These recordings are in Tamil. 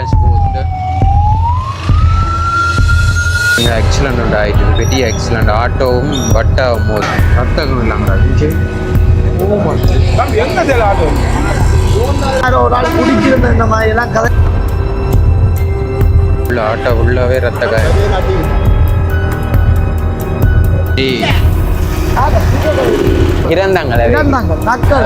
ஆம்புலன்ஸ் போகுது. இங்கே ஆக்சிடென்ட் உண்டு ஆயிட்டு பெரிய ஆக்சிடென்ட் ஆட்டோவும் வட்டாவும் போகுது. ரத்தகம் இல்லாமல் எங்க தெரியல ஆட்டோ? யாரோ ஒரு ஆள் குடிச்சிருந்த இந்த மாதிரி எல்லாம் கதை. உள்ள ஆட்டோ உள்ளவே ரத்த காயம். இறந்தாங்களே இறந்தாங்க மக்கள்.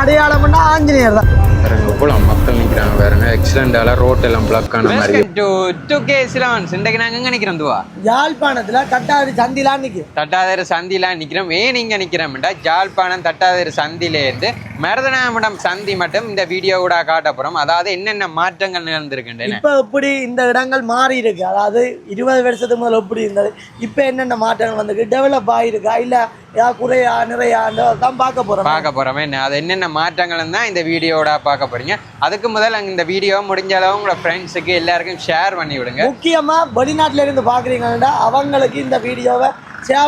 அடையாளம்னா ஆஞ்சநேயர் தான். பாருங்க இவ்வளோ மக்கள் நிற்கிறாங்க பாருங்க ஆக்சிடென்டால ரோட் எல்லாம் பிளாக் ஆன மாதிரி டு டு கே சிலவன்ஸ் இன்றைக்கு நாங்கள் எங்கே நிற்கிறோம் துவா? யாழ்ப்பாணத்துல தட்டாதி சந்திலாம் நிக்கு. தட்டாதேர் சந்தில நிற்கிறோம் ஏன் இங்கே நிற்கிறோம்டா ஜாழ்ப்பாணம் தட்டாதேர் சந்திலேருந்து மருதனாமடம் சந்தி மட்டும் இந்த வீடியோ கூட காட்ட போகிறோம் அதாவது என்னென்ன மாற்றங்கள் நிகழ்ந்திருக்குன்னு இப்ப எப்படி இந்த இடங்கள் மாறி இருக்கு அதாவது இருபது வருஷத்துக்கு முதல்ல எப்படி இருந்தது? இப்ப என்னென்ன மாற்றங்கள் வந்திருக்கு? டெவலப் ஆயிருக்கா? இல்ல யா குறையா நிறையா தான் பார்க்க போறோம். பார்க்க போகிறோம் என்ன அது என்னென்ன மாற்றங்கள் தான் இந்த வீடியோட பார்க்க போறீங்க. அதுக்கு முதல்ல இந்த வீடியோ முடிஞ்ச அளவு உங்களோட ஃப்ரெண்ட்ஸுக்கு எல்லாருக்கும் ஷேர் பண்ணி விடுங்க. முக்கியமா வெளிநாட்டுல இருந்து பாக்குறீங்கன்னா அவங்களுக்கு இந்த வீடியோவை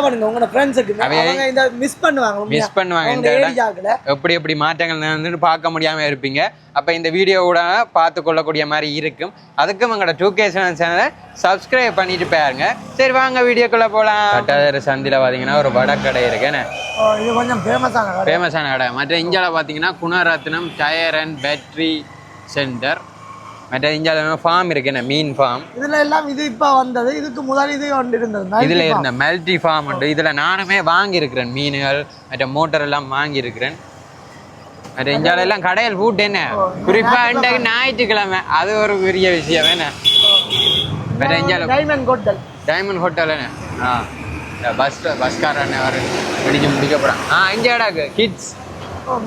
பண்ணுங்க உங்களோட ஃப்ரெண்ட்ஸுக்கு அவங்க இந்த மிஸ் பண்ணுவாங்க. மிஸ் பண்ணுவாங்க இந்த இடம். எப்படி எப்படி மாற்றங்கள் நடந்துட்டு பார்க்க முடியாம இருப்பீங்க. அப்ப இந்த வீடியோவோட பார்த்து கொள்ளக்கூடிய மாதிரி இருக்கும். அதுக்கும் எங்களோட டூ கே சேனலை சப்ஸ்கிரைப் பண்ணிட்டு பாருங்க சரி வாங்க வீடியோக்குள்ள போலாம். கட்டாதர சந்தில பாத்தீங்கன்னா ஒரு வடக்கடை இருக்கு. என்ன? ஓ, இது கொஞ்சம் ஃபேமஸான கடை. ஃபேமஸான கடை. மற்ற இந்தியாவில் பார்த்தீங்கன்னா Gunaratnam tyre and battery centre. மற்ற இந்தியாவில் ஃபார்ம் இருக்கு என்ன? மீன் ஃபார்ம் இதுல எல்லாம் இது இப்ப வந்தது. இதுக்கு முதல் இது ஒன்று இருந்தது. இதுல இருந்த மெல்டி ஃபார்ம் உண்டு. இதுல நானுமே வாங்கியிருக்கிறேன் மீன்கள் மற்ற மோட்டர் எல்லாம் வாங்கியிருக்கிறேன். மற்ற இந்தியாவில எல்லாம் கடையில் பூட்டு என்ன? குறிப்பா இன்றைக்கு ஞாயிற்றுக்கிழமை. அது ஒரு பெரிய விஷயம் என்ன? மற்ற இந்தியாவில் டைமண்ட் ஹோட்டல் டைமண்ட் ஹோட்டல் என்ன? ஆ இந்த பஸ் பஸ்காரன் வர பிடிச்சு முடிக்க போறான். ஆ இங்கே இடாக்கு கிட்ஸ்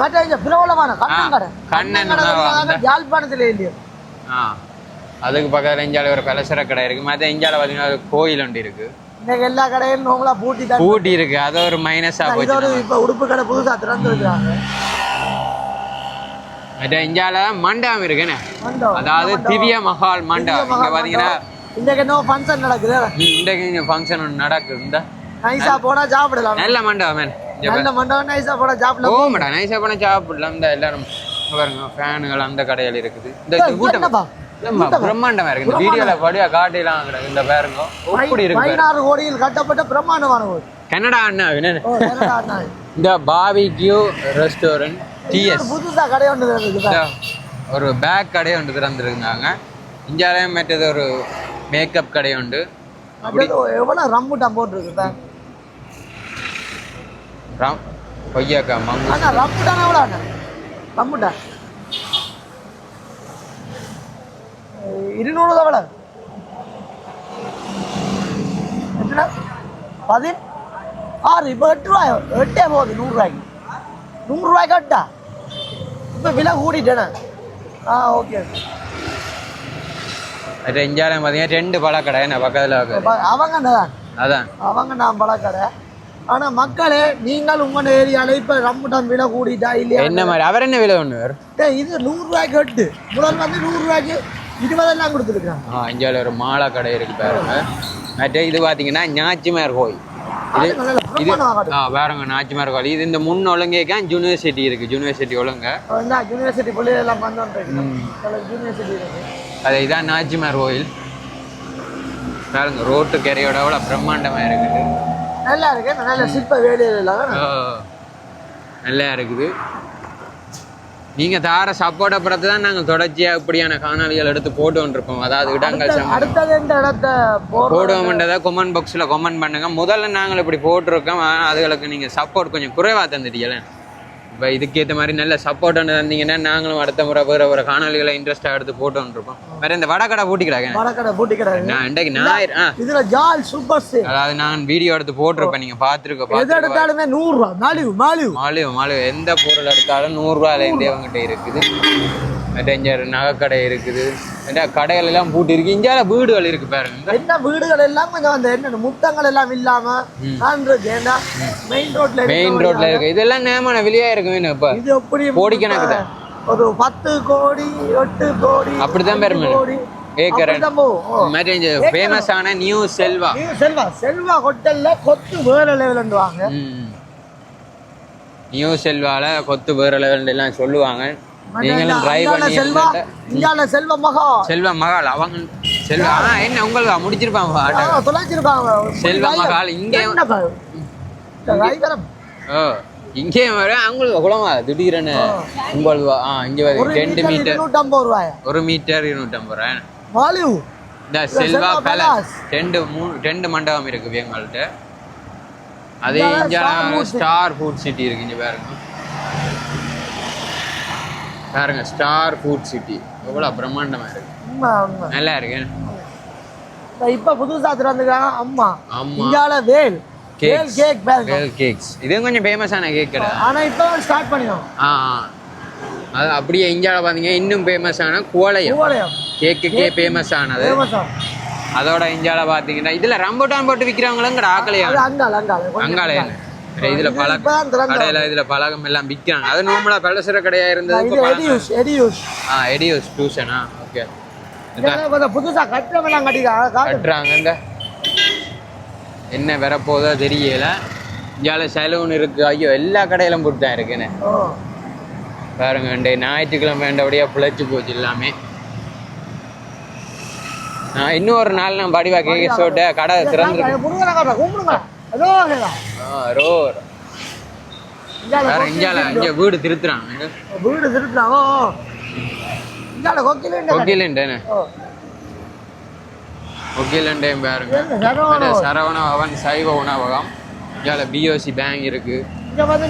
மற்ற பிரபலமான கண்ணன் கண்ணன். வந்து யாழ்ப்பாணத்துல இல்லையோ? ஆ. அதுக்கு பக்கத்தில் இந்தியாவில் ஒரு பலசர கடை இருக்கு. மற்ற இந்தியாவில் பார்த்தீங்கன்னா ஒரு கோயில் ஒன்று இருக்கு. இன்னைக்கு எல்லா கடையும் நோங்களா பூட்டி தான் பூட்டி இருக்கு. அது ஒரு மைனஸா இது போச்சு இப்ப உடுப்பு கடை புதுசா திறந்து வைக்கிறாங்க. மற்ற இந்தியாவில் மண்டபம் மண்டபம். அதாவது திவ்ய மஹால் மண்டபம். இங்க பாத்தீங்கன்னா இன்னைக்கு என்ன ஃபங்க்ஷன் நடக்குது? இன்றைக்கு இங்க ஃபங்க்ஷன் ஒன்று நடக்குது இந்த நைஸா போனா சாப்பிடலாம். நல்ல மண்டபம் நல்ல மண்டபம் நைஸா போனா சாப்பிடலாம். போகமாடா நைஸாக போனால் சாப்பிடலாம். இந்த எல்லாரும் பாருங்க ஃபேனுகள் அந்த கடையில் இருக்குது. இந்த கூட்டம் பிரம்மாண்டமா இருக்கு இந்த வீடியோல படியா காட்டிலாம் கிடக்கு. இந்த பாருங்க எப்படி இருக்கு. பதினாறு கோடியில் கட்டப்பட்ட பிரம்மாண்டமான கோயில் கனடா அண்ணா. இந்த பாபிக்யூ ரெஸ்டாரண்ட் டிஎஸ் புதுசா கடை ஒன்று ஒரு பேக் கடை ஒன்று திறந்துருந்தாங்க. இந்தியாவிலேயும் மற்றது ஒரு மேக்கப் கடை உண்டு. எவ்வளவு ரம்புட்டான் போட்டிருக்கு பாரு. ராம் கொய்யாக்கா மங்கு. ரம்புட்டான் எவ்வளோ அஹ் இருநூறு தான் எவ்வளோ எத்தனை? பதின் ஆறு இப்போ எட்டு ரூபாய். எட்டே போகுது நூறுரூவாய்க்கு நூறுரூவாய்க்கு எட்டா? இப்போ விலை கூட்டிட்டேண்ணே ஆ ஓகே இந்தியாவிலும் பார்த்தீங்கன்னா ரெண்டு பழக்கடை என்ன பக்கத்தில் அவங்க தான் அதான். அவங்க நான் பழக்கடை. ஆனா மக்களே நீங்கள் உங்க ஏரியால இப்ப ரம்புட்டான் விலை கூடிட்டா இல்லையா? என்ன மாதிரி? அவர் என்ன விலை டேய், இது நூறு ரூபாய்க்கு எட்டு முதல் வந்து நூறு ரூபாய்க்கு இருபதெல்லாம் கொடுத்துருக்காங்க ஆ இந்தியாவில் ஒரு மாலை கடை இருக்கு பாருங்க. மற்ற இது பார்த்தீங்கன்னா ஞாச்சிமார் கோயில். இது இது ஆ பாருங்க நாச்சிமார் கோயில். இது இந்த முன் ஒழுங்கேக்கான் யூனிவர்சிட்டி இருக்கு யூனிவர்சிட்டி ஒழுங்க. யூனிவர்சிட்டி பிள்ளைகள் எல்லாம் வந்து யூனிவர்சிட்டி அது இதான் நாச்சிமார் கோயில். பாருங்க ரோட்டு கரையோட அவ்வளோ பிரம்மாண்டமாக இருக்குது. நல்லா இருக்கு நல்ல சிற்ப வேலையில் இல்லாத ஆ, நல்லா இருக்குது நீங்கள் தார சப்போர்ட்டை பொறுத்து தான் நாங்கள் தொடர்ச்சியாக இப்படியான காணொலிகள் எடுத்து போட்டு கொண்டிருப்போம் அதாவது இடங்கள் சம்பந்தமா. அடுத்தது இந்த இடத்த போடுறோம் போடுவோம்ன்றதை கொமெண்ட் பாக்ஸில் கொமெண்ட் பண்ணுங்க. முதல்ல நாங்கள் இப்படி போட்டிருக்கோம். அதுகளுக்கு நீங்கள் சப்போர்ட் கொஞ்சம் குறைவாக தந்துட்டீங்களே. இப்போ இதுக்கேற்ற மாதிரி நல்ல சப்போர்ட் ஒன்று தந்தீங்கன்னா நாங்களும் அடுத்த முறை வேறு ஒரு காணொலிகளை இன்ட்ரெஸ்ட்டாக எடுத்து போட்டு இருப்போம் வேறு இந்த வடக்கடை பூட்டிக்கிறாங்க வடக்கடை பூட்டி நான் இன்றைக்கு ஞாயிறு ஆ. இதுல ஜால் சூப்பர் அதாவது நான் வீடியோ எடுத்து போட்டிருப்பேன் நீங்கள் பார்த்துருக்க எது எடுத்தாலுமே நூறு ரூபா மாலிவு மாலிவு. மாலிவு மாலிவு. எந்த பொருள் எடுத்தாலும் நூறுரூவாலேருந்தே அவங்ககிட்ட இருக்குது. ஒரு நகைக்கடை இருக்குது. கடைகள் எல்லாம் பூட்டி இருக்கு. இந்தியாவில் வீடுகள் இருக்கு பாருங்க. என்ன வீடுகள் எல்லாம் கொஞ்சம் அந்த என்ன முத்தங்கள் எல்லாம் இல்லாம மெயின் ரோட்ல மெயின் ரோட்ல இருக்கு. இதெல்லாம் நேமான வெளியா இருக்கு வேணும் இப்ப. இது எப்படி கோடிக்கணக்கு தான். ஒரு பத்து கோடி எட்டு கோடி அப்படிதான் பேர். கோடி. ஏக்கர் அப்படிதான் போகும். ஓ. மாதிரி இந்த ஃபேமஸான நியூ செல்வா செல்வா செல்வா ஹோட்டல்ல கொத்து வேற லெவல் வாங்க ம். நியூ செல்வால கொத்து வேற லெவல் எல்லாம் சொல்லுவாங்க. நீங்களும் இந்தியால பண்ணி செல்வா இந்தியால செல்வ மகா. செல்வ மகால் அவங்க செல்வ ஆனா என்ன உங்களுக்கு முடிச்சிருப்பாங்க ஆட்டோ. தொலைச்சிருக்காங்க செல்வ மகால் இங்கே ஓ இங்கே வர அவங்களுக்கு குளமா திடீரென்னு உங்களுக்கு ஆ இங்கே வந்து ரெண்டு மீட்டர் ரூபாயா. ஒரு மீட்டர் இருநூற்றம்பது ரூபா வாலிவு. இந்த செல்வா பேலஸ். ரெண்டு மூணு ரெண்டு மண்டபம் இருக்கு எங்கள்கிட்ட அதே இங்கே. ஸ்டார் ஃபுட் சிட்டி இருக்கு இங்கே பாருங்க. பாருங்க ஸ்டார் ஃபுட் சிட்டி எவ்வளோ பிரம்மாண்டமா இருக்கு. நல்லா இருக்கு. இப்ப புதுசா திறந்துருக்காங்க அம்மா. ஆமா. இந்தியால Vel. Cakes cake bank Vel cakes இது கொஞ்சம் ஃபேமஸான கேக் கடை. ஆனா இப்ப ஸ்டார்ட் பண்ணிடும் ஆ. அது அப்படியே இந்தியாவில் பார்த்தீங்க இன்னும் ஃபேமஸான கோவளையம். கேக்குக்கே ஃபேமஸ் ஆனது. அதோட இந்தியாவில் பார்த்தீங்கன்னா இதில் ரம்புட்டான் போட்டு விற்கிறவங்களும் கடை ஆக்கலையா அது இதுல பழக்கம் திறந்தாங்க. கடையில இதுல பழகம் எல்லாம் விற்கிறாங்க. அது நார்மலா பலசர கடையா இருந்தது. எடியூஸ் ஆ எடியூஸ் டியூஷனா ஓகே புதுசா கட்டமெல்லாம் கட்டிருக்காங்க காட்டு. கட்டுறாங்க என்ன வரப்போதோ தெரியல. இந்தியால சலூன் இருக்கு. ஐயோ எல்லா கடையிலும் போட்டு தான் இருக்குன்னு பாருங்க இந்த ஞாயிற்றுக்கிழமை வேண்டபடியா பிழைச்சு போச்சு எல்லாமே. இன்னும் ஒரு நாள் நான் படிவா கேக்க சொல்லிட்டு கடை திறந்துருக்கு. வேற இந்தியால இங்க வீடு திருத்துறாங்க வீடு திருட்டுறாங்க ஓ இந்தால கொக்கில ஒக்கிலண்டேன்னு ஓ. ஒக்கிலண்டையும் பாருங்க. என்ன சரவண? பவன் சைவ உணவகம். இதில் பிஓசி பேங்க் இருக்கு. இங்க வந்து.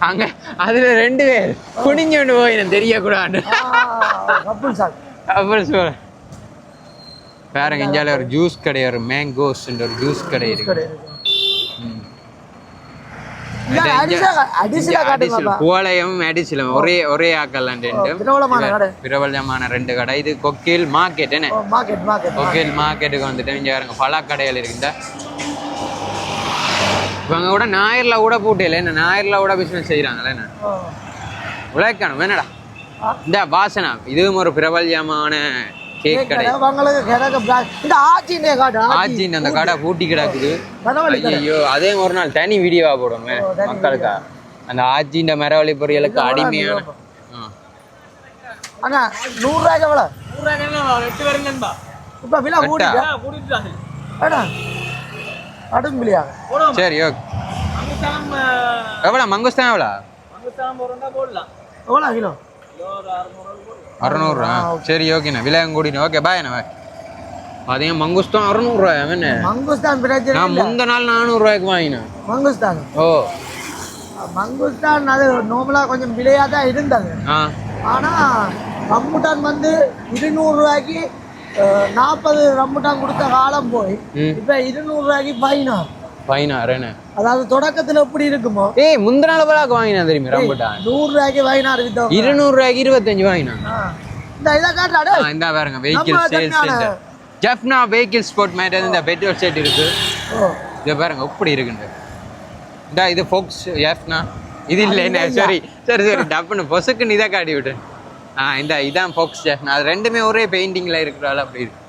அங்க அதுல ரெண்டு பேர். குனிஞ்சு போய் எனக்கு தெரியக்கூடாது. Couple sir. அப்புறம் சொல்ல பாருங்க இந்தியாவில் ஒரு ஜூஸ் கடை ஒரு மேங்கோஸ் ஒரு ஜூஸ் கடை இருக்கு. கோலையும் அடிசிலம் ஒரே ஒரே ஆக்கலாம் பிரபலமான ரெண்டு கடை. இது கொக்கில் மார்க்கெட் என்ன? கொக்கில் மார்க்கெட்டுக்கு வந்துட்டு இங்க பாருங்க பல கடைகள் இருக்குதா இவங்க கூட ஞாயிறுல கூட போட்டியில என்ன? ஞாயிறுல கூட பிசினஸ் செய்யறாங்களே என்ன? உழைக்கணும் என்னடா. இந்த வாசனா இதுவும் ஒரு பிரபல்யமான கேக் கடை. உங்களுக்கு கிடக்கு பிளாக் இந்த ஆச்சினே காட்டு ஆச்சின் அந்த கடை பூட்டி கிடக்குது. ஐயோ அதே ஒரு நாள் தனி வீடியோவா தனி மக்களுக்கா? அந்த ஆச்சின் மரவள்ளி பொரியலுக்கு அடிமையான. அண்ணா நூறு ரூபாய்க்கு எவ்வளோ இப்ப கூட்டிட்டா? சரி ஓகே. எவ்வளோ மங்குஸ்தான் எவ்வளோ எவ்வளோ கிலோ? அறநூறுரூவா சரி ஓகேண்ணா. விலை கூட்டினு ஓகே பாய்ண்ணா பாய் அதே மங்குஸ்தான் அறநூறுரூவா என்ன மங்குஸ்தான் பிரச்சனை நான் முந்த நாள் நானூறுரூவாய்க்கு வாங்கினேன். மங்குஸ்தான். ஓ. மங்குஸ்தான் அது நார்மலா கொஞ்சம் விலையா தான் இருந்தது. ஆ. ஆனா ரம்புட்டான் வந்து இருநூறு ரூபாய்க்கு நாற்பது ரம்புட்டான் கொடுத்த காலம் போய் இப்ப இருநூறு ரூபாய்க்கு ஃபைனா பதினாறுண்ணே அதாவது தொடக்கத்துல எப்படி இருக்குமோ? ஏய் முந்த நாள் போலாக்கு வாங்கினேன் தெரியுமா? ரம்புட்டான் நூறு ரூபாய்க்கு ஃபைனார் வித்தோம். இருநூறுவாய்க்கு இருபத்தஞ்சு வாங்கினேன் இந்த இதை காட்டாடு ஆ, இந்தா பாருங்க vehicle sales centre Jaffna vehicle sport made இந்த பெட்ரோல் செட் இருக்கு. இதை பாருங்க எப்படி இருக்குண்டு இந்தா இது ஃபோக்ஸ் ஜெஃப்னா இது இல்லை சரி சரி சரி டப்புன்னு பொசுக்குன்னு இதை காட்டி விட்டு ஆ இந்த இதான் ஃபோக்ஸ் ஜெஃப்னா அது ரெண்டுமே ஒரே பெயிண்டிங்ல இருக்கிறாள் அப்படி இருக்கு.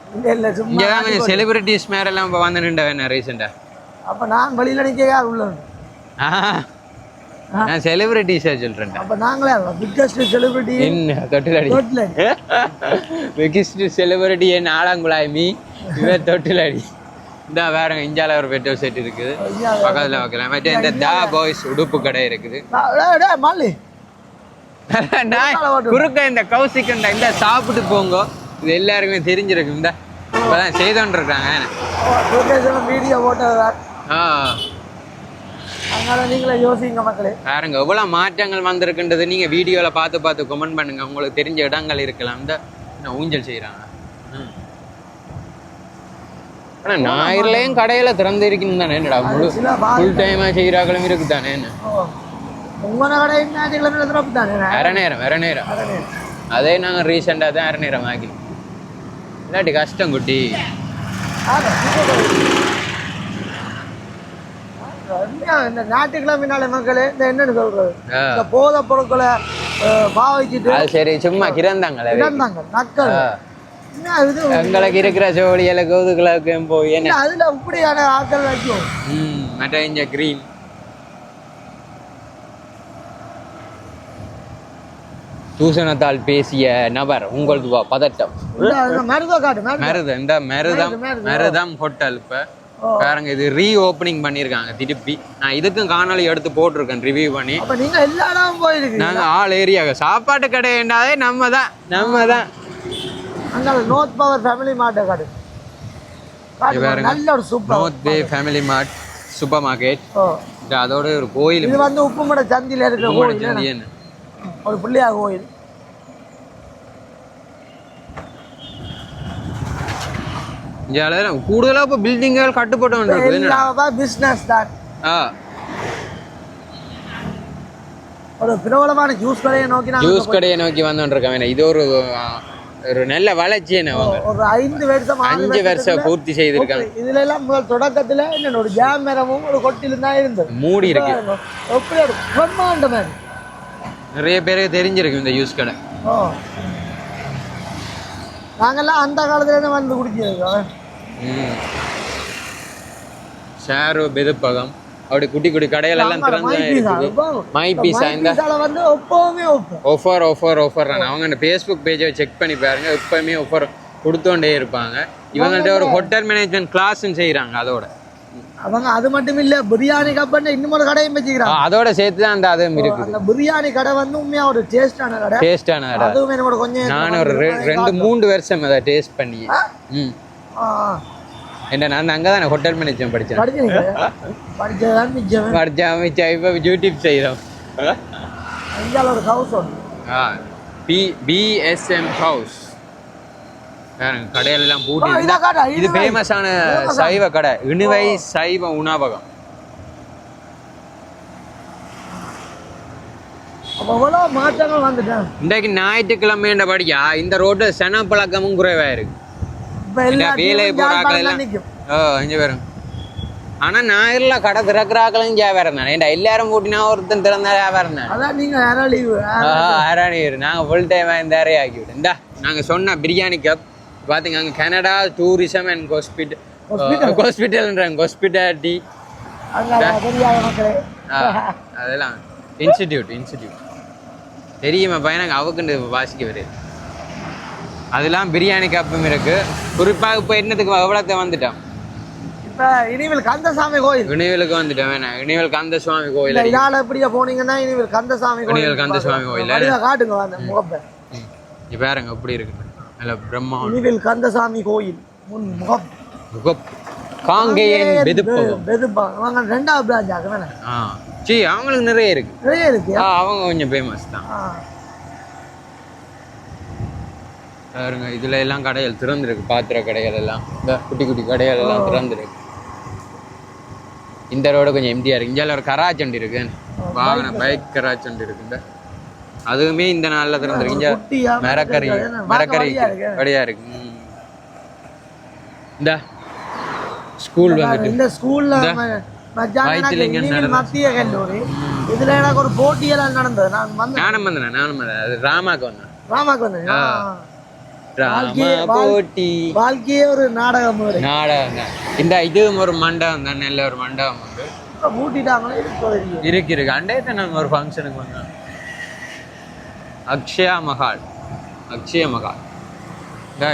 இங்கே தான் கொஞ்சம் செலிபிரிட்டிஸ் மேரெல்லாம் இப்போ வந்து நின்ற வேணா ரீசெண்டாக அப்ப நான் வெளியில யார் உள்ள நான் செலிபிரிட்டிஸாக சொல்கிறேன் அப்ப நாங்களே பிக்கஸ்ட் செலிபிரிட்டி என்ன தொட்டிலடி? பிகிஸ்ட் செலிபிரிட்டி என் ஆலாங்குழாய் மீ இவன் தொட்டிலடி. இந்த வேறங்க இந்தியாவில் ஒரு பெட்ரோல் செட் இருக்குது. பக்கத்தில் வைக்கலாம் மற்ற இந்த தா பாய்ஸ் உடுப்பு கடை இருக்குது. குறுக்க இந்த கௌசிக் இந்த இந்த சாப்பிட்டு போங்க. இது எல்லாருக்குமே தெரிஞ்சிருக்கு இந்த இப்போதான் செய்தோன்னு இருக்காங்க வீடியோ ஆ அதனால நீங்களே யோசிங்க மக்களே. பாருங்க எவ்வளோ மாற்றங்கள் வந்திருக்குன்றது. நீங்கள் வீடியோவில் பார்த்து பார்த்து கமெண்ட் பண்ணுங்க. உங்களுக்கு தெரிஞ்ச இடங்கள் இருக்கலாம். இந்த என்ன ஊஞ்சல் செய்கிறாங்க ஆனால் ஞாயிறுலையும் கடையில் திறந்து இருக்குன்னு தானே? என்னடா முழு சில பா- ஃபுல் டைமாக செய்கிறாங்களும் தானே என்ன? நேரம் நேரம். அதே நாங்கள் ரீசெண்டாக தான் வேற நேரம் ஆக்கி இல்லாட்டி கஷ்டம் குட்டி. இந்த ஞாயிற்றுக்கிழமைனால மக்களே இந்த என்னன்னு சொல்றது. இந்த போதை பொருட்களை பாவிச்சுட்டு சரி சும்மா கிடந்தாங்களே நக்கள் எங்களுக்கு இருக்கிற ஜோலியில் கோதுகளுக்கு போய் என்ன? அதுல இப்படியான ஆட்கள் வைக்கும். மற்ற இங்க க்ரீன் தூசணத்தால் பேசிய நபர் உங்களுக்கு வா- பதட்டம். இல்ல, அது மருத காட்டு மருத. மருது இந்த மருதம் மருது, மருது. மருதம் ஹோட்டல் இப்ப. பாருங்க இது ரீ ஓப்பனிங் பண்ணியிருக்காங்க திருப்பி. நான் இதுக்கும் காணொளி எடுத்து போட்டிருக்கேன் ரிவ்யூ பண்ணி. அப்ப நீங்க எல்லா இடமும் போயிருக்கு நாங்க ஆள் ஏரியாங்க சாப்பாட்டு கடைண்டாவே நம்ம தான் நம்ம தான். அங்க நோர்த் பவர் ஃபேமிலி மார்ட்ட காடு. நல்ல ஒரு super North Bay family mart supermarket அதோட ஒரு கோயில். இது வந்து உப்புமட சந்தில இருக்கிற கோயில்? ஒரு பிள்ளையார் கோயில். கட்டுப்பட்டு வந்துருக்கு என்னடா? எல்லாமே பிசினஸ் தான். ஆ. ஒரு பிரபலமான ஜூஸ் கடையை நோக்கி நாங்க ஜூஸ் கடையை நோக்கி வந்துருக்கேன் இது ஒரு ஒரு நல்ல வளர்ச்சி ஒரு ஐந்து வருஷம் அஞ்சு வருஷம் பூர்த்தி செய்திருக்காங்க இதுல எல்லாம் முதல் தொடக்கத்துல என்ன ஒரு ஜாம் மரமும் ஒரு கொட்டிலும் தான் இருந்தது. மூடி இருக்கு. எப்படி ஒரு பிரம்மாண்ட மாதிரி நிறைய பேருக்கு தெரிஞ்சிருக்கு இந்த ஜூஸ் கடை. நாங்கெல்லாம் அந்த காலத்துல இருந்து வந்து குடிச்சிருக்கோம் ஷேரு பெதுப்பகம் அப்படி குட்டி குட்டி கடைகள் எல்லாம் திறந்து மை பீஸா இந்த வந்து எப்பவுமே ஆஃபர் ஆஃபர் ஆஃபர் அவங்க அந்த ஃபேஸ்புக் பேஜை செக் பண்ணி பாருங்க. எப்பவுமே ஆஃபர் கொடுத்தோண்டே இருப்பாங்க. இவங்கள்ட்ட ஒரு ஹோட்டல் மேனேஜ்மெண்ட் கிளாஸும் செய்கிறாங்க அதோட. அவங்க அது மட்டும் இல்ல பிரியாணி கப்பன்னு இன்னும் ஒரு கடையும் வச்சுக்கிறாங்க. அதோட சேர்த்து தான் அந்த அதுவும் இருக்குது. அந்த பிரியாணி கடை வந்து உண்மையா ஒரு டேஸ்டான கடை. டேஸ்டான கடை. அதுவும் என்னோட கொஞ்சம் நான் ஒரு ரெண்டு மூணு வருஷம் அதை டேஸ்ட் பண்ணி. ம். என்ன நான் அங்கே தான் ஹோட்டல் மேனேஜ்மெண்ட் படித்தேன் படிச்சீங்க படிச்சதான் மிச்சம் படித்தா மிச்சம் இப்போ யூடியூப் செய்கிறோம் ஒரு ஹவுஸ் ஒன்று ஆ பி பிஎஸ்எம் ஹவுஸ் கடையெல்லாம் பூட்டி இதா ஃபேமஸான சைவ கடை இணுவை சைவ உணவகம் மாற்றங்கள் வந்துட்டேன் இன்றைக்கு ஞாயிற்றுக்கிழமைன்ற படியா இந்த ரோட்டு சன பழக்கமும் குறைவா இருக்கு எல்லாம் ஓ இங்கே வரும் ஆனா ஞாயிறுல கடை திறக்கிறாக்களும் வியாபாரம் தானே ஏன்டா எல்லாரும் கூட்டினா ஒருத்தன் திறந்தா வியாபாரம் தானே அதான் நாங்கள் ஃபுல் டைம் இந்த ஆக்கி விட்டோம் இந்தா நாங்கள் சொன்ன பிரியாணி கப் பார்த்தீங்க அங்கே கனடா டூரிசம் அண்ட் ஹாஸ்பிட்டல் ஹாஸ்பிட்டல்ன்றாங்க ஹாஸ்பிட்டாலிட்டி அதெல்லாம். இன்ஸ்டிடியூட் இன்ஸ்டிடியூட் தெரியுமா பையன்? அவக்குண்டு வாசிக்க வருது அதெல்லாம் பிரியாணி கப்பும் இருக்கு. குறிப்பாக இப்போ என்னத்துக்கு எவ்வளோத்த வந்துட்டோம்? இப்போ இனிமேல் கந்தசாமி கோயில். இணையலுக்கு வந்துட்டோம் வேணா. இணையல் கந்த சுவாமி கோயில் இதால எப்படியா போனீங்கன்னா இனிமேல் கந்தசாமி கோயில் இனிமேல் கந்தசாமி கோயில். காட்டுங்க அந்த முகப்பை. இப்போ பாருங்க எப்படி இருக்கு. நல்ல பிரம்மா இனிமேல் கந்தசாமி கோயில். முன் முகம் முகப் காங்கேயன் வெதுப்பகம். வெதுப்பா அவங்க ரெண்டாவது பிராஞ்ச் ஆக வேணாம் ஆ. சி அவங்களுக்கு நிறைய இருக்கு. நிறைய இருக்கு. ஆ அவங்க கொஞ்சம் ஃபேமஸ் தான். பாருங்க இதுல எல்லாம் கடைகள் திறந்திருக்கு. பாத்திர கடைகள் எல்லாம். இந்த குட்டி குட்டி கடைகள் எல்லாம் திறந்திருக்கு. இந்த ரோடு கொஞ்சம் எம்டியா இருக்கு. இங்கே ஒரு கராச்சண்டி இருக்கு. வாகன பைக் கராச்சண்டி இருக்கு. இந்த அதுவுமே இந்த நாள்ல திறந்திருக்கு. இங்க மரக்கறி மரக்கறி, வழியா இருக்கு. இந்த ஸ்கூல் வந்துட்டு. இந்த ஸ்கூல்ல. மத்திய கல்லூரி. இதுல எனக்கு ஒரு போட்டியெல்லாம் நடந்தது. நான் வந்தேன் நானும் வந்தேன் நானும் வந்தேன். அது ராமாக்கு வந்தேன். ராமாக்கு வந்தேன். போட்டி. வாழ்க்கையே ஒரு நாடகம் மாதிரி. நாடகம் தான் இந்த இதுவும் ஒரு மண்டபம் தான் நல்ல ஒரு மண்டபம் உண்டு. இருக்கு இருக்கு. அண்டே நாங்கள் ஒரு ஃபங்க்ஷனுக்கு வந்தோம். அக்ஷயா மகால் அக்ஷய மகால்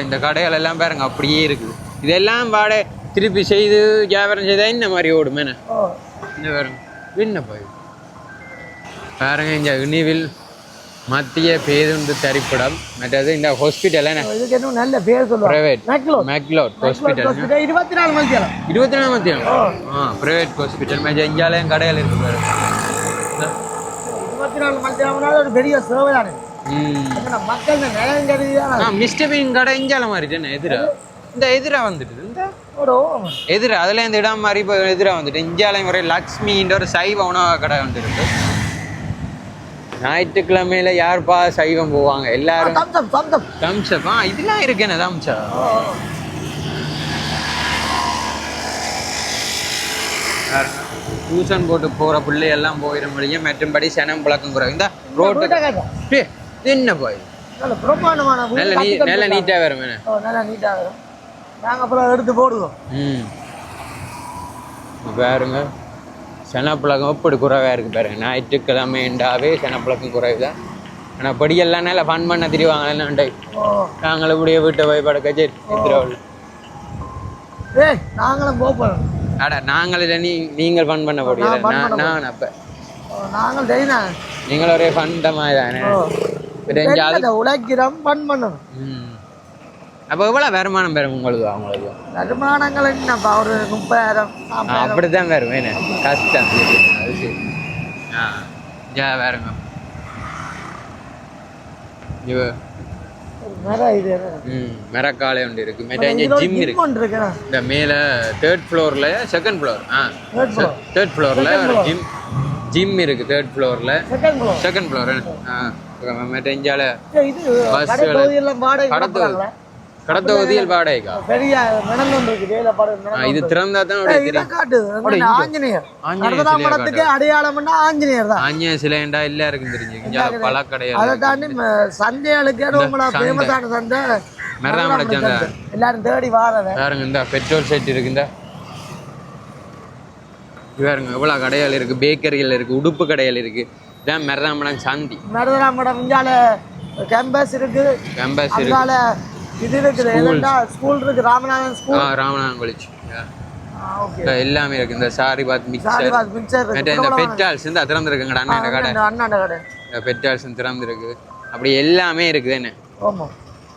இந்த கடைகள் எல்லாம் பாருங்க அப்படியே இருக்குது இதெல்லாம் வாடகை திருப்பி செய்து வியாபாரம் செய்தா இந்த மாதிரி ஓடும் என்ன ஓ. இந்த பாருங்க. போய்? பாருங்க இந்த இனிவில் மத்திய பேருந்து தரிப்பிடம் மற்றது இந்த ஹாஸ்பிட்டல் என்ன? நல்ல பேர் பிரைவேட் மெக்லோ மெக்லோட் ஹாஸ்பிட்டல் இருபத்தி நாலு மணி நேரம் இருபத்தி நாலு மத்தியம் ஆ. பிரைவேட் ஹாஸ்பிட்டல் மேஜ இங்காலயம் கடைகள் இருக்கு பாரு. இருபத்தி நாலு மணி நேரம்னால ஒரு பெரிய சேவை தானே ம். ஏன்னா மக்கள் ஆ மிஸ்டர் பீன் கடை இஞ்சால மாறிட்டு என்ன? எதிரா? இந்த எதிரா வந்துட்டு இந்த? எதிரா அதுல இந்த இடம் மாதிரி இப்போ எதிரா வந்துட்டு இஞ்சாலயம் ஒரு லக்ஷ்மின்ற ஒரு சைவ உணவு கடை வந்துருக்கு ஞாயிற்றுக்கிழமையில யாருப்பா சைவம் போவாங்க? எல்லாரும் தம்சப் ஆ இதெல்லாம் இருக்கு என்ன தம்சா டியூஷன் போட்டு போற பிள்ளை எல்லாம் போயிட முடியும் மற்றும்படி சனம் பழக்கம் குறைவு இந்த ரோட்டு என்ன போய்? நல்ல நீ நல்ல. நீட்டா வரும் நல்லா நீட்டாக வரும். நாங்கள் அப்புறம் எடுத்து போடுவோம். ம். பாருங்க சனப்பழக்கம் எப்படி குறைவா இருக்கு பாருங்க ஞாயிற்றுக்கிழமைண்டாவே சனப்பழக்கம் குறைவு தான் ஆனால் படியெல்லாம் நல்லா ஃபன் பண்ண திரிவாங்களே ஓ நாங்கள் இப்படியே வீட்டை போய் படுக்க சரி திருவாள் ஏய் நாங்களும் போப்போம் அட நாங்கள் இல்லை நீ நீங்கள் ஃபன் பண்ண முடியல நான் நான் அப்போ. நாங்கள் டெய்னா நீங்கள் ஒரே ஃபண்ட மாதிரி தானே? உழைக்கிறோம் பண் பண்ணணும் அப்போ எவ்வளோ வருமானம் பெறும் உங்களுக்கு அவங்களுக்கு? வருமானங்கள் என்னப்பா ஒரு முப்பதாயிரம் நாற்பதாயிரம். அப்படித்தான் வரும் என்ன? கஷ்டம். ஆ ஜா வேறுங்க இவ மெரக்காலை ஒன்று இருக்கு. ஜிம் இருக்கு. இந்த மேலே தேர்ட் ஃப்ளோரில் செகண்ட் ஃப்ளோர் ஆ. தேர்ட் ஃப்ளோரில். ஜிம் ஜிம் இருக்கு தேர்ட் ஃப்ளோரில் செகண்ட் ஃப்ளோர் ஆ மெட்ட இஞ்சால இது கடத்து. கடத்தொகுதியில் வாடகைக்கா? ஒன்று இருக்கு இது திறந்தா தான் அப்படியே காட்டுது. ஆஞ்சநேயர்? ஆஞ்சநேயர் சிலையை படத்துக்கு அடையாளம்னா ஆஞ்சநேயர் தான். ஆஞ்சநேய சிலைண்டா எல்லாருக்கும் தெரிஞ்சு இங்கே பழக்கடையில் அதை தாண்டி சந்தைகளுக்கு சந்தை. ஃபேமஸான சந்தை. மெரதாமலை சந்தை. எல்லாரும் தேடி வாரத. பாருங்க இந்த பெட்ரோல் செட் இருக்கு இந்த. பாருங்க எவ்வளோ கடைகள் இருக்கு பேக்கரிகள் இருக்கு உடுப்பு கடைகள் இருக்கு. இதான் மெரதாமலம் சந்தி. மருதராம் படம் இங்கால கேம்பஸ் இருக்கு. கேம்பஸ் இருக்கு. இது இருக்குது. என்னடா ஸ்கூல் இருக்கு. ராமநாதன் ஆ ஸ்கூல் ராமநாதன் கொலிச்சு ஓகே எல்லாமே இருக்கு. இந்த சாரி பாத் மிக்சர் இந்த பெட்டால்ஸ் இந்த திறந்துருக்குங்கடா இந்த கடை. அண்ணாண்ட கடை. இந்த பெட்டால்ஸ் திறந்துருக்கு. அப்படி எல்லாமே இருக்குது என்ன? ஆமா.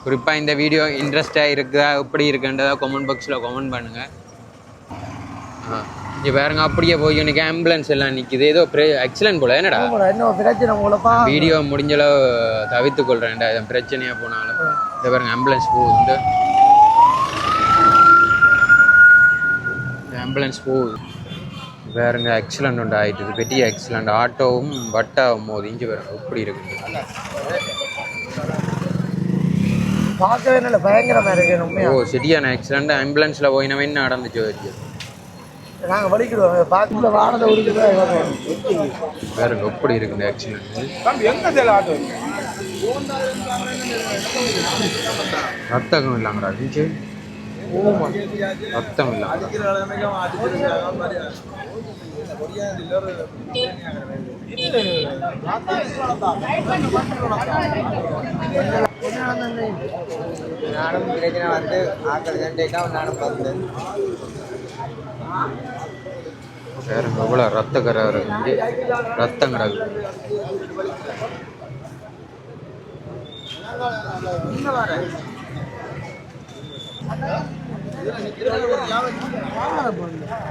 குறிப்பாக இந்த வீடியோ இன்ட்ரெஸ்டாக இருக்குதா எப்படி இருக்குன்றதா கமெண்ட் பாக்ஸில் கமெண்ட் பண்ணுங்க. ஆ. இங்கே பாருங்க அப்படியே போய் எனக்கு ஆம்புலன்ஸ் எல்லாம் நிற்குது ஏதோ ஆக்சிடென்ட் போல என்னடா? என்ன பிரச்சனை வீடியோ முடிஞ்சளவு தவிர்த்து கொள்றேன்டா இது பிரச்சனையா போனாலும். இந்த பாருங்க ஆம்புலன்ஸ் போகுது. ஆம்புலன்ஸ் போகுது. வேறுங்க ஆக்சிடென்ட் ஒன்று ஆயிட்டுது. பெரிய ஆக்சிடென்ட் ஆட்டோவும் வட்டாவும் மோதி இஞ்சி பாருங்க எப்படி இருக்கு பார்க்கவே நல்ல பயங்கரமா இருக்கு ஓ சரியான ஆக்சிடென்ட் ஆம்புலன்ஸில் போயினவன் என்ன நடந்துச்சு வரைக்கும் நாங்க வலிக்கிறோம் பார்க்கல வானத்தை உருக்குது வேறுங்க எப்படி இருக்கு இந்த ஆக்சிடென்ட் ரத்தகம் இல்லாங்கடா இஞ்சி ரத்தம் இல்லாம நானும் பிரச்சனை வந்து ஆக்கள் சண்டைக்கா நானும் பார்த்தேன் வேறுங்க எவ்வளோ ரத்த கரை இருக்கு ரத்தம் கிடக்கு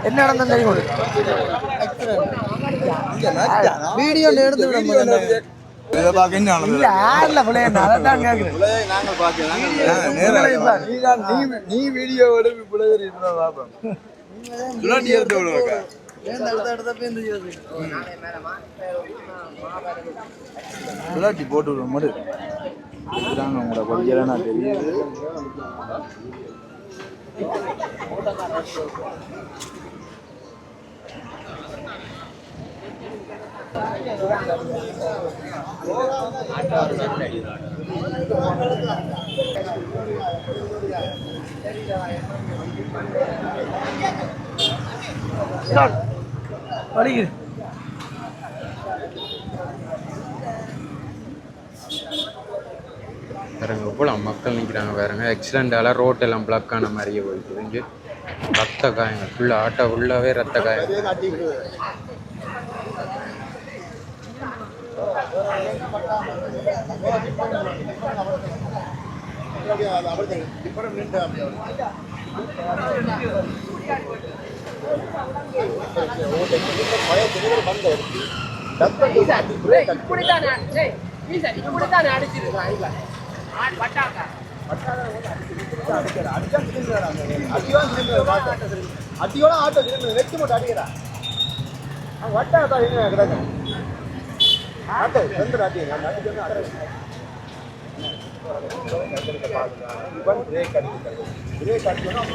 என்ன நடந்தது? தெரியும் வீடியோ எடுத்து விட நீ தான் நீ நீ வீடியோ சுழட்டி எடுத்து விடுவாக்கா சுழட்டி போட்டு உங்களோட கொஞ்சம் நான் தெரியுது. வலிக்குது வேறுங்க எவ்வளோ மக்கள் நிற்கிறாங்க வேறுங்க ஆக்சிடென்டால ரோட் எல்லாம் பிளாக் ஆன மாதிரியே போயிட்டு இங்கே ரத்த காயங்கள். ஃபுல்லாக ஆட்டோ ஃபுல்லாகவே ரத்த காயம். அடியோட ஆட்டோ வெச்சு மட்டும் அடிக்கிறா வட்டா தான் என்ன கிடக்கு ஆட்டோ ரெண்டு அடிக்கிறேன் அடிக்கிறேன் பிரேக் அடிக்கிறது பிரேக் அடிக்கணும்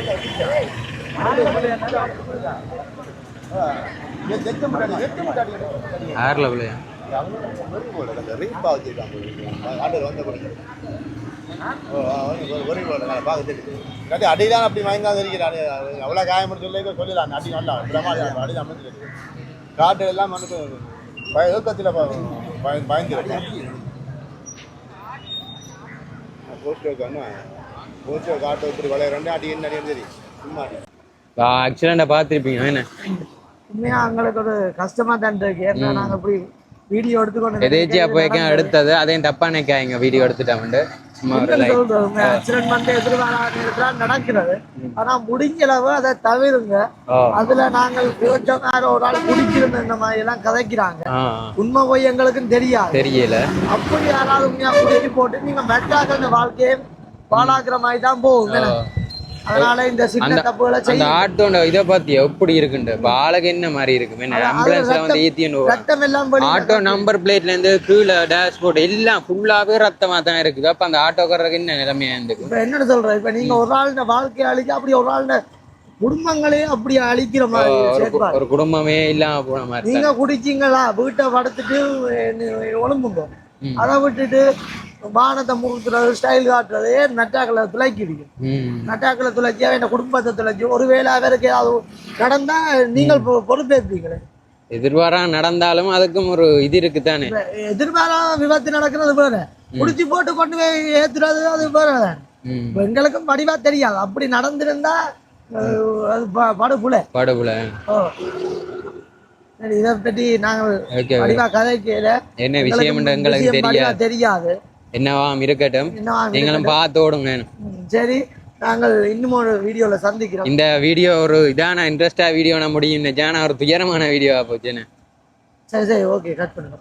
ஜெட்டு லெவலையா ரிங் பா வச்சிருக்காங்க வந்த ஒரு அடிதான் அப்படி வாங்கி தெரிகிறாரு அவ்வளோ காயம் சொல்லி சொல்லலாம் அடி நல்லா பிரமாதம் அடி அமைஞ்சிருக்கு காட்டு எல்லாம் வந்து பயந்துருக்கு போஸ்ட் வைக்கணும் போஸ்ட் வைக்க ஆட்டோ இப்படி அடி என்ன அடியும் சரி சும்மா அடி ஆக்சிடெண்ட்டை பார்த்துருப்பீங்க. என்ன? உண்மையா எங்களுக்கு ஒரு கஷ்டமா தான் இருக்கு. ஏன்னா நாங்க இப்படி வீடியோ எடுத்துக்கொண்டு எதேச்சியா போய்க்க எடுத்தது அதையும் தப்பா நினைக்காங்க வீடியோ எடுத்துட்டாமண்டு ஆக்சிடென்ட் வந்து எதிர்பாராத நடக்கிறது. ஆனா முடிஞ்ச அளவு அதை தவிருங்க. அதுல நாங்கள் கொஞ்சம் நேரம் ஒரு ஆள் குடிக்கிறோம் இந்த மாதிரி எல்லாம் கதைக்கிறாங்க உண்மை போய் எங்களுக்கும் தெரியாது. தெரியல. அப்படி யாராவது உண்மையா குடிச்சு போட்டு நீங்க மெட்டாக்க இந்த வாழ்க்கையை பாழாக்குற மாதிரி தான் போகும்? அதனால இந்த சின்ன தப்புகளை அந்த ஆட்டோட இதை பார்த்தியா? எப்படி இருக்குண்டு? இப்போ ஆளுக்கு என்ன மாதிரி இருக்கு என்ன ஆம்புலன்ஸ்ல வந்து ஏத்தின்னு ரத்தம் எல்லாம் ஆட்டோ நம்பர் பிளேட்ல இருந்து கீழே டேஷ்போர்ட் எல்லாம் ஃபுல்லாவே ரத்தமா தான் இருக்குது. அப்ப அந்த ஆட்டோக்காரருக்கு என்ன நிலைமையா இருந்துக்கு இப்ப என்ன சொல்றேன். இப்ப நீங்க ஒரு ஆள் வாழ்க்கையை அழிக்க அப்படி ஒரு ஆள் குடும்பங்களையும் அப்படி அழிக்கிற மாதிரி ஒரு குடும்பமே இல்லாம போன மாதிரி நீங்க குடிச்சீங்களா? வீட்டை படுத்துட்டு ஒழுங்குங்க. ம். அதை விட்டுட்டு வானத்தை முறுத்துறது ஸ்டைல் காட்டுறது நட்டாக்களை துளைக்கிடுங்க? நட்டாக்களை துளைச்சி அவன் குடும்பத்தை துளைச்சி ஒருவேளை அவருக்கு ஏதாவது நடந்தா நீங்கள் பொறுப்பேற்பீங்களே? எதிர்பாரா நடந்தாலும் அதுக்கும் ஒரு இது இருக்குதானே? இப்ப எதிர்பாராத விபத்து நடக்கிறது வேற. குடிச்சு போட்டு கொண்டு போய் ஏத்துறது அது வேற. எங்களுக்கும் வடிவா தெரியாது. அப்படி நடந்திருந்தா அது படுபுல படுபுல இதை பற்றி நாங்கள் கதைக்கல என்ன விஷயம் எங்களுக்கு தெரியாது. தெரியாது. என்னவாம் இருக்கட்டும். நீங்களும் பார்த்து ஓடுங்க. ம், சரி நாங்கள் இன்னும் ஒரு வீடியோல சந்திக்கிறோம். இந்த வீடியோ ஒரு இதான இன்ட்ரெஸ்டா வீடியோ முடியும். ஜான ஒரு துயரமான வீடியோவா போச்சுன்னு சரி சரி ஓகே கட் பண்ணுங்க.